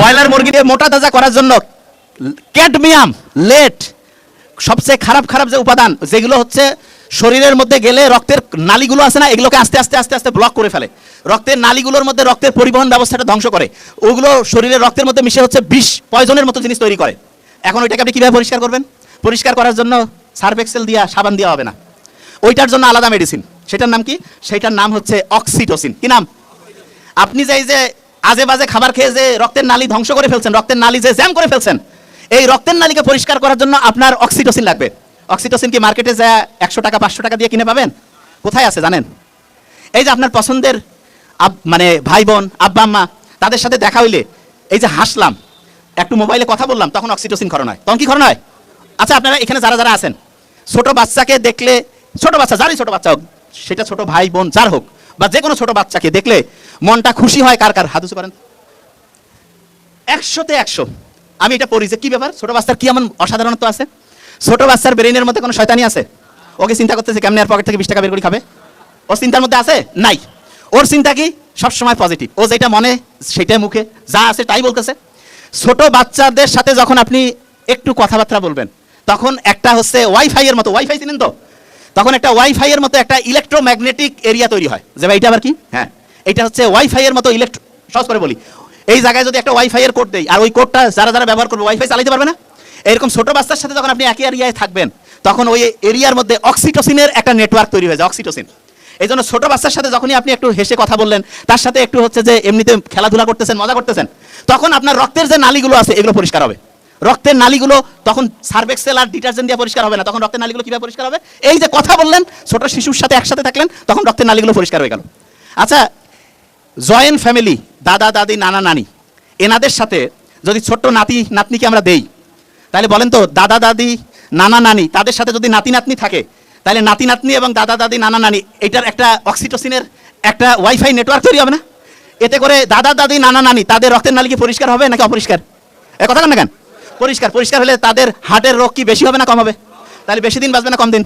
Broiler মুরগিকে মোটা তাজা করার জন্য ক্যাডমিয়াম, লেট, সবচেয়ে খারাপ খারাপ যে উপাদান, যেগুলো হচ্ছে শরীরের মধ্যে গেলে রক্তের নালীগুলো আছে না, এগুলোকে আস্তে আস্তে আস্তে আস্তে ব্লক করে ফেলে। রক্তের নালীগুলোর মধ্যে রক্তের পরিবহন ব্যবস্থাটা ধ্বংস করে। ওগুলো শরীরের রক্তের মধ্যে মিশে হচ্ছে বিষ, পয়জনের মতো জিনিস তৈরি করে। এখন ওইটাকে আপনি কীভাবে পরিষ্কার করবেন? পরিষ্কার করার জন্য সার্ফ এক্সেল দিয়া সাবান দেওয়া হবে না। ওইটার জন্য আলাদা মেডিসিন সেটার নাম কি? সেটার নাম হচ্ছে অক্সিটোসিন কি নাম? আপনি যে যে আজে বাজে খাবার খেয়ে যে রক্তের নালি ধ্বংস করে ফেলছেন, রক্তের নালি যে জ্যাম করে ফেলছেন, এই রক্তের নালিকে পরিষ্কার করার জন্য আপনার অক্সিটোসিন লাগবে। অক্সিটোসিন কি মার্কেটে যা একশো টাকা, পাঁচশো টাকা দিয়ে কিনে পাবেন? কোথায় আছে জানেন? এই যে আপনার পছন্দের মানে ভাই বোন আব্বা আম্মা তাদের সাথে দেখা হইলে এই যে হাসলাম, একটু মোবাইলে কথা বললাম, তখন অক্সিটোসিন খরণ হয়। তখন কি খরণ হয়? আচ্ছা আপনারা এখানে যারা যারা আছেন, ছোট বাচ্চাকে দেখলে, ছোট বাচ্চা, যারই ছোট বাচ্চা হোক, সেটা ছোট ভাই বোন যার হোক বা যে কোনো ছোট বাচ্চাকে দেখলে মনটা খুশি হয় কার কার? হাত উঁচু করেন একশোতে একশো। আমি এটা পড়ি যে কি ব্যাপার? ছোট বাচ্চার কি এমন অসাধারণত্ব আছে? ছোট বাচ্চার ব্রেনের মধ্যে কোনো শয়তানি আছে? ওকে চিন্তা করতেছে কেমনি আর পকেট থেকে বিশ টাকা বের করে খাবে? ওর চিন্তার মধ্যে আছে? নাই। ওর চিন্তা কি? সবসময় পজিটিভ ও যেটা মনে, সেটাই মুখে। যা আছে তাই বলতেছে। ছোট বাচ্চাদের সাথে যখন আপনি একটু কথাবার্তা বলবেন, তখন একটা হচ্ছে ওয়াইফাই এর মতো। ওয়াইফাই চিনেন তো? তখন একটা ওয়াইফাই এর মতো একটা ইলেকট্রোম্যাগনেটিক এরিয়া তৈরি হয়। যে ভাই এটা আবার কি? হ্যাঁ। এটা হচ্ছে ওয়াইফাই এর মতো ইলেকট্রো সহজ করে বলি। এই জায়গায় যদি একটা ওয়াইফাই এর কোড দেই আর ওই কোডটা যারা যারা ব্যবহার করবে ওয়াইফাই চালাতে পারবে না? এরকম ছোট বাচ্চার সাথে যখন আপনি একই এরিয়ায় থাকবেন তখন ওই এরিয়ার মধ্যে অক্সিটোসিনের একটা নেটওয়ার্ক তৈরি হয়ে যায় অক্সিটোসিন এই জন্য ছোট বাচ্চার সাথে যখনই আপনি একটু হেসে কথা বললেন তার সাথে একটু হচ্ছে যে এমনিতে খেলাধুলা করতেছেন মজা করতেছেন তখন আপনার রক্তের যে নালীগুলো আছে এগুলো পরিষ্কার হবে। রক্তের নালীগুলো তখন সার্ভেক্সেল আর ডিটারজেন্ট দিয়ে পরিষ্কার হবে না। তখন রক্তের নালীগুলো কীভাবে পরিষ্কার হবে? এই যে কথা বললেন, ছোট শিশুর সাথে একসাথে থাকলেন, তখন রক্তের নালীগুলো পরিষ্কার হয়ে গেল। আচ্ছা জয়েন্ট ফ্যামিলি দাদা, দাদি, নানা, নানি, এনাদের সাথে যদি ছোট্ট নাতি, নাতনিকে আমরা দেই, তাহলে বলেন তো, দাদা, দাদি, নানা, নানি, তাদের সাথে যদি নাতি, নাতনি থাকে, তাহলে নাতি, নাতনি এবং দাদা, দাদি, নানা, নানি, এটার একটা অক্সিটোসিনের একটা ওয়াইফাই নেটওয়ার্ক তৈরি হবে না? এতে করে দাদা, দাদি, নানা, নানি, তাদের রক্তের নালী কি পরিষ্কার হবে নাকি অপরিষ্কার? এ কথা কেন না কেন পরিষ্কার পরিষ্কার হলে তাদের হার্টের রোগ কি বেশি হবে না কম হবে? তাহলে বেশি দিন বাঁচবে না, কম দিন?